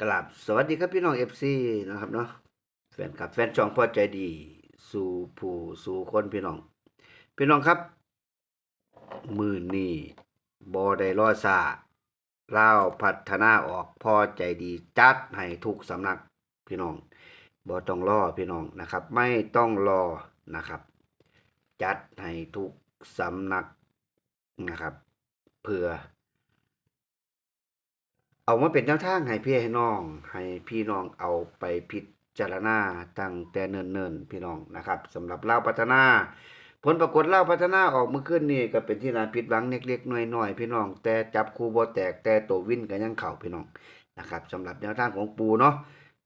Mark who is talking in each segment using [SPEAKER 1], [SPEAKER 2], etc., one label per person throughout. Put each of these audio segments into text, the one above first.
[SPEAKER 1] กราบสวัสดีครับพี่น้องเอฟซีนะครับเนาะแฟนคลับแฟนช่องพอใจดี สู่ผู้สู่คนพี่น้อง พี่น้องครับ มือนี่บอได้รอซาเล่าพัฒนาออกพอใจดีจัดให้ทุกสำนักพี่น้องบอต้องรอพี่น้องนะครับ ไม่ต้องรอนะครับ จัดให้ทุกสำนักนะครับ เพื่อ เอามาเป็นแนวทางให้พี่ให้น้อง ให้พี่น้องเอาไปพิจารณาตั้งแต่เนิ่นๆพี่น้องนะครับสำหรับเล่าพัฒนา ผลปรากฏเล่าพัฒนาออกเมื่อคืนนี้ก็เป็นที่น่าผิดหวังเล็กๆน้อยๆพี่น้อง แต่จับคู่บ่แตกแต่ตัววินก็ยังเข้าพี่น้องนะครับสำหรับแนวทางของปูเนาะ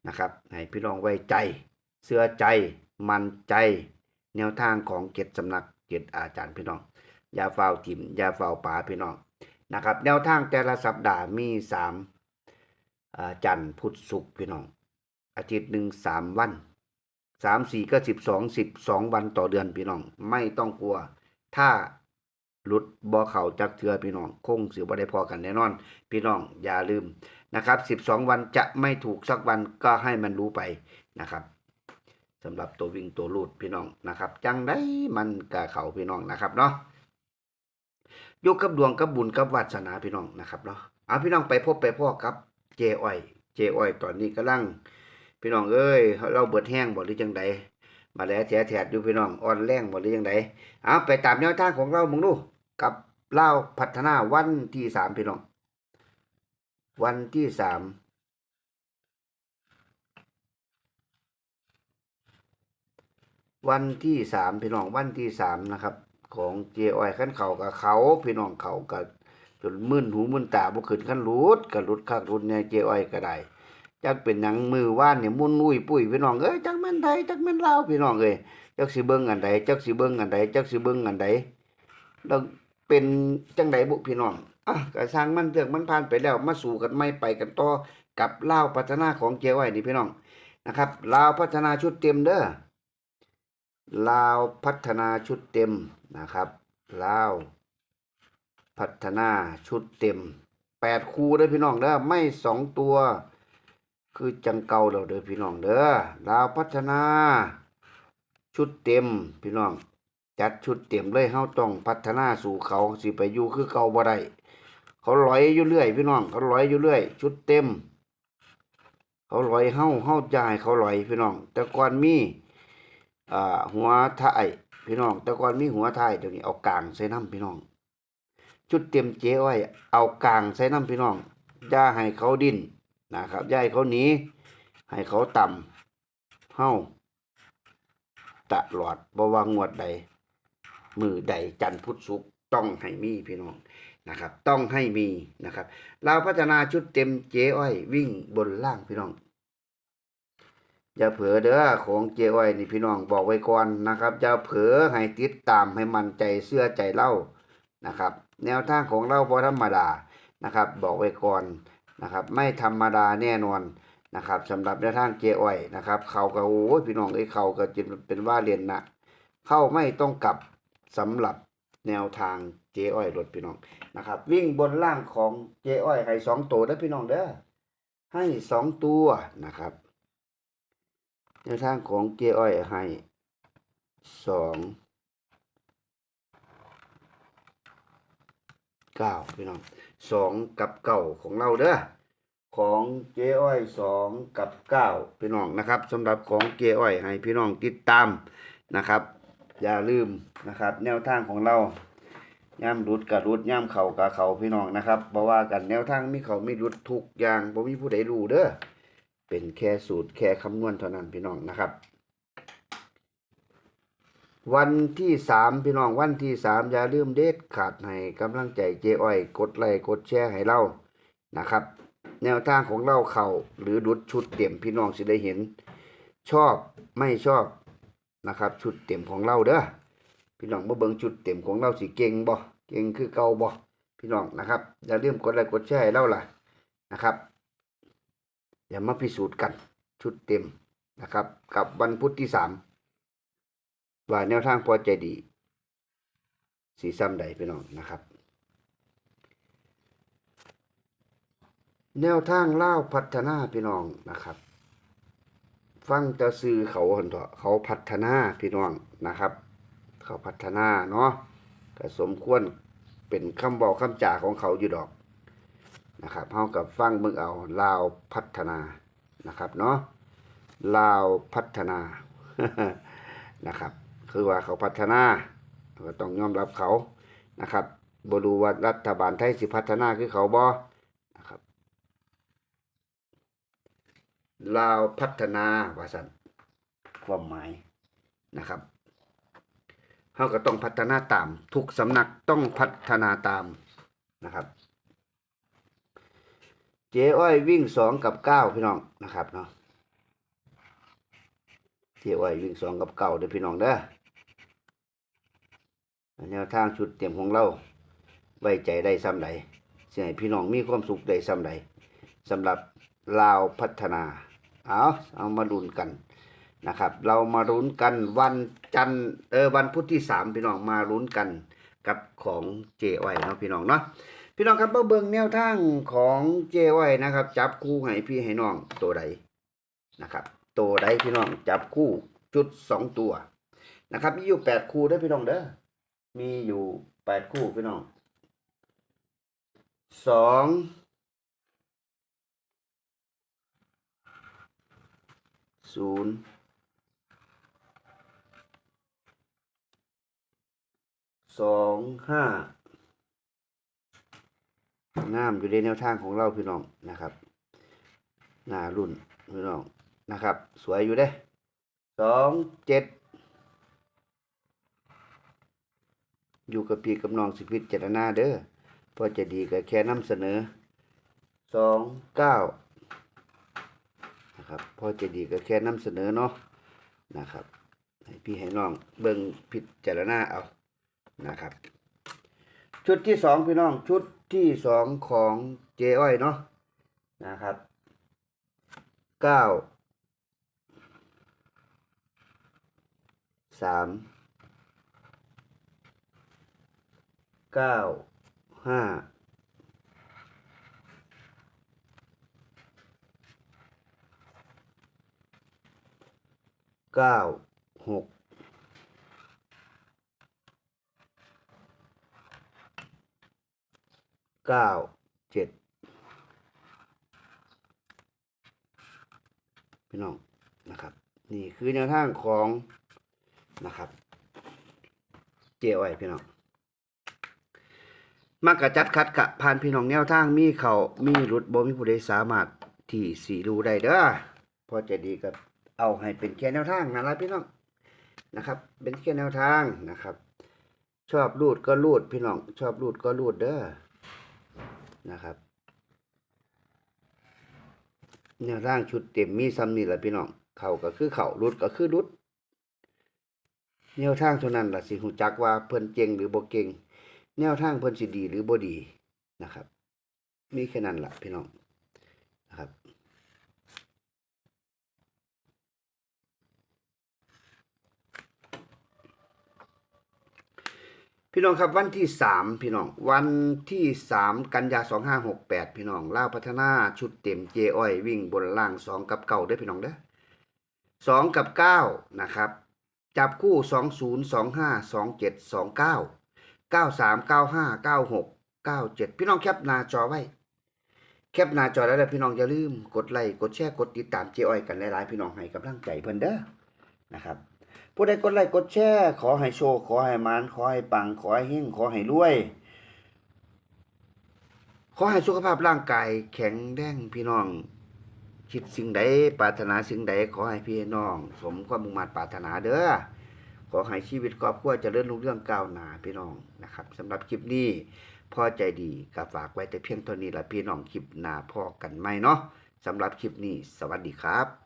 [SPEAKER 1] นะครับให้พี่น้องไว้ใจ เสื้อใจมั่นใจแนวทางของเจ็ดสำนักเจ็ดอาจารย์พี่น้องอย่าเฝ้าวทิมอย่าเฝ้าป่าพี่น้อง นะครับแนวทางแต่ละสัปดาห์มีสามจันทร์พุธศุกร์พี่น้อง อาทิตย์หนึ่งสามวันสามสี่ก็สิบสองสิบสองวันต่อเดือนพี่น้อง ไม่ต้องกลัว ถ้าหลุดบ่อเข่าจักเทือพี่น้อง คงเสือบ่ได้พอกันแน่นอน พี่น้องอย่าลืมนะครับสิบสองวันจะไม่ถูกสักวันก็ให้มันรู้ไปนะครับสำหรับตัววิ่งตัวลูดพี่น้องนะครับ จังได้มันกะเขาพี่น้องนะครับเนาะ ยกกับดวงกับบุญกับวาสนาพี่น้องนะครับเนาะเอาพี่น้องไปพบไปพ่อครับเจอ้อยเจอ้อยตอนนี้กำลัง พี่น้องเอ้ยเราเบิดแห้งบ่หรือจังใดมาแล้วแถแถดอยู่พี่น้องอ่อนแรงบ่หรือจังใดเอาไปตามแนวทางของเรามึงดูกับเล่าพัฒนาวันที่สามพี่น้อง วันที่สามวันที่สามพี่น้องวันที่สามนะครับ ของเจอ้อยขั้นเขากับเขา พี่น้องเขากับจนมึนหูมึนตาบ่ขึ้นคันรูดก็รุดคักรุดเนี่ยเจอ้อยก็ได้จักเป็นหยังมือว่านเนี่ยมุนอุ้ยปุ้ยพี่น้องเอ้ยจักแม่นไทยจักแม่นลาวพี่น้องเอ้ยจักสิเบิ่งอันใดจักสิเบิ่งอันใดจักสิเบิ่งอันใดแล้วเป็นจังใดบุพี่น้องอะก็สร้างมันเรื่องมันผ่านไปแล้วมาสู่กันไม่ไปกันต่อกับลาวพัฒนาของเจอ้อยนี่พี่น้องนะครับลาวพัฒนาชุดเต็มเด้อ ลาวพัฒนาชุดเต็มนะครับลาวพัฒนาชุดเต็มแปดคู่เด้อพี่น้องเด้อไม่สองตัว คือจังเก่าเราเด้อพี่น้องเด้อลาวพัฒนา ชุดเต็มพี่น้อง จัดชุดเต็มเลยเฮาต้องพัฒนาสู่เขาสิไปอยู่คือเก่าบ่ได้เขาลอยอยู่เรื่อย พี่น้อง เขาลอยอยู่เรื่อย ชุดเต็ม เขาลอยเฮาเฮาจ่ายเขาลอยพี่น้อง แต่ก่อนมี อ่าหัวท้ายพี่น้อง แต่ก่อนมีหัวท้ายเดี๋ยวนี้เอากลางใส่น้ำพี่น้องชุดเตรียมเจ๊อ้อยเอากลางใส่น้ำพี่น้องอย่าให้เขาดิ้นนะครับอย่าให้เขาหนีให้เขาต่ำเฮ้าตลอดบ่ว่างวดใด มือใดจันพุทธศุกร์ต้องให้มีพี่น้องนะครับ ต้องให้มีนะครับ เราพัฒนาชุดเต็มเจ๊อ้อย วิ่งบนล่างพี่น้อง อย่าเผลอเด้อของเจ๊อ้อยนี่พี่น้องบอกไว้ก่อนนะครับอย่าเผลอให้ติดตามให้มันใจเสื้อใจเล่านะครับ แนวทางของเราพอธรรมดานะครับ บอกไว้ก่อนนะครับ ไม่ธรรมดาแน่นอนนะครับสำหรับแนวทางเจอ้อยนะครับ เขาก็โอ้พี่น้องไอ้เขาก็จะเป็นว่าเรียนนะเข้าไม่ต้องกลับสำหรับแนวทางเจอ้อยรถพี่น้องนะครับ วิ่งบนล่างของเจอ้อยให้สองตัวได้พี่น้องเด้อให้สองตัวนะครับ แนวทางของเจอ้อยให้สองเก้าพี่น้องสองกับเก้าของเราเด้อของเจ้อ้อยสองกับเก้าพี่น้องนะครับสำหรับของเจ้อ้อยให้พี่น้องติดตามนะครับ อย่าลืมนะครับ แนวทางของเราย่ำรุดกับรุดย่ำเข่ากับเข่าพี่น้องนะครับบ่ว่ากันแนวทางมีเข่ามีรุดทุกอย่างบ่มีผู้ใดรู้เด้อ เป็นแค่สูตรแค่คำนวณเท่านั้นพี่น้องนะครับ วันที่สามพี่น้องวันที่สามอย่าลืมเด็ดขาดให้กำลังใจเจอ้อย กดไลค์กดแชร์ให้เรานะครับ แนวทางของเราเข่าหรือดุดชุดเต็มพี่น้องสิได้เห็น ชอบไม่ชอบนะครับ ชุดเต็มของเราเด้อพี่น้องมาเบิ่งชุดเต็มของเราสิเก่งบ่เก่งคือเก่าบ่พี่น้องนะครับอย่าลืมกดไลค์กดแชร์ให้เราล่ะนะครับ เดี๋ยวมาพิสูจน์กันชุดเต็มนะครับ กับวันพุธที่สามว่าแนวทางพอใจดี สีซ้ำใดพี่น้องนะครับ แนวทางเล่าพัฒนาพี่น้องนะครับฟังจะซื้อเขาหันเถอะเขาพัฒนาพี่น้องนะครับ เขาพัฒนาเนาะก็สมควรเป็นคำบอกคำจ่าของเขาอยู่ดอก นะครับเฮากับฟังเบิ่งเอาลาวพัฒนานะครับเนาะลาวพัฒนานะครับ คือว่าเขาพัฒนาก็ต้องยอมรับเขานะครับบรูว่ารัฐบาลไทยสิพัฒนาคือเขาบ่นะครับลาวพัฒนาว่าซั่นความหมายนะครับเฮาก็ต้องพัฒนาตาม ทุกสำนักต้องพัฒนาตามนะครับ เจ๊อ้อยวิ่งสองกับเก้าพี่น้องนะครับเนาะเจ๊อ้อยวิ่งสองกับเก้าเด้อพี่น้องเด้อแนวทางชุดเตรียมของเราไว้ใจได้ซ้ำใดสิให้พี่น้องมีความสุขได้ซ้ำใดสำหรับลาวพัฒนา เอาเอามาลุ้นกันนะครับ เรามาลุ้นกันวันจันทร์เออวันพุธที่สามพี่น้องมาลุ้นกันกับของเจอ้อยเนาะพี่น้องเนาะ พี่น้องครับเบิ่งแนวทางของเจอ้อยนะครับ จับคู่ให้พี่ให้น้องตัวใดนะครับตัวใดพี่น้องจับคู่จุดสองตัวนะครับมีอยู่แปดคู่เด้อพี่น้องเด้อมีอยู่แปดคู่พี่น้องสองศูนย์สองห้า งามอยู่ในแนวทางของเราพี่น้องนะครับหน้ารุ่นพี่น้องนะครับ สวยอยู่เด้สองเจ็ดอยู่กับพี่กับน้องสิพิจารณาเด้อพอจะดีก็แค่นำเสนอสองเก้านะครับพอจะดีก็แค่นำเสนอเนาะนะครับให้พี่ให้น้องเบิ่งพิจารณาเอานะครับ ชุดที่สองพี่น้องชุดที่สองของเจอ้อยเนาะนะครับเก้าสามเก้าห้าเก้าหก เก้าเจ็ดพี่น้องนะครับ นี่คือแนวทางของนะครับ เจียวไว้พี่น้องมักกะจัดคัดกะผ่านพี่น้องแนวทางมีเขามีรุดบ่มีผู้ใดสามารถที่สีรู้ได้เด้อพอจะดีกับเอาให้เป็นแค่แนวทางนั่ะพี่น้องนะครับ เป็นแค่แนวทางนะครับ ชอบรูดก็รูดพี่น้อง ชอบรูดก็รูดเด้อ นะครับ แนวทางชุดเต็มมีซ้ำนี่แหละพี่น้อง เข่าก็คือเข่ารุดก็คือรุด แนวทางเท่านั้นล่ะสิหูจักว่าเพิ่นเก่งหรือบ่เก่ง แนวทางเพิ่นสิดีหรือบ่ดีนะครับ มีแค่นั้นล่ะพี่น้องนะครับ พี่น้องครับวันที่สามพี่น้อง วันที่สามกันยาสองห้าหกแปดพี่น้องล่าวพัฒนาชุดเต็มเจอ้อยวิ่งบนล่างสองกับเก้าได้พี่น้องเด้อสองกับเก้านะครับ จับคู่สองศูนย์สองห้าสองเจ็ดสองเก้าเก้าสามเก้าห้าเก้าหกเก้าเจ็ดพี่น้องแคปหน้าจอไว้ แคปหน้าจอแล้วนะพี่น้องอย่าลืม กดไลค์กดแชร์กดติดตามเจอ้อยกันหลายๆพี่น้องให้กำลังใจเพิ่นเด้อนะครับ ผู้ใดกดไลค์กดแชร์ขอให้โชค ขอให้มานขอให้ปัง ขอให้เฮงขอให้รวย ขอให้สุขภาพร่างกายแข็งแรงพี่น้อง คิดสิ่งใดปรารถนาสิ่งใด ขอให้พี่น้อง สมความมุ่งมั่นปรารถนาเด้อขอให้ชีวิตครอบครัวเจริญรุ่งเรืองก้าวหน้าพี่น้องนะครับสำหรับคลิปนี้พ่อใจดีก็ฝากไว้แต่เพียงเท่านี้ละพี่น้องคลิปหน้าพ่อกันไหมเนาะสำหรับคลิปนี้ สวัสดีครับ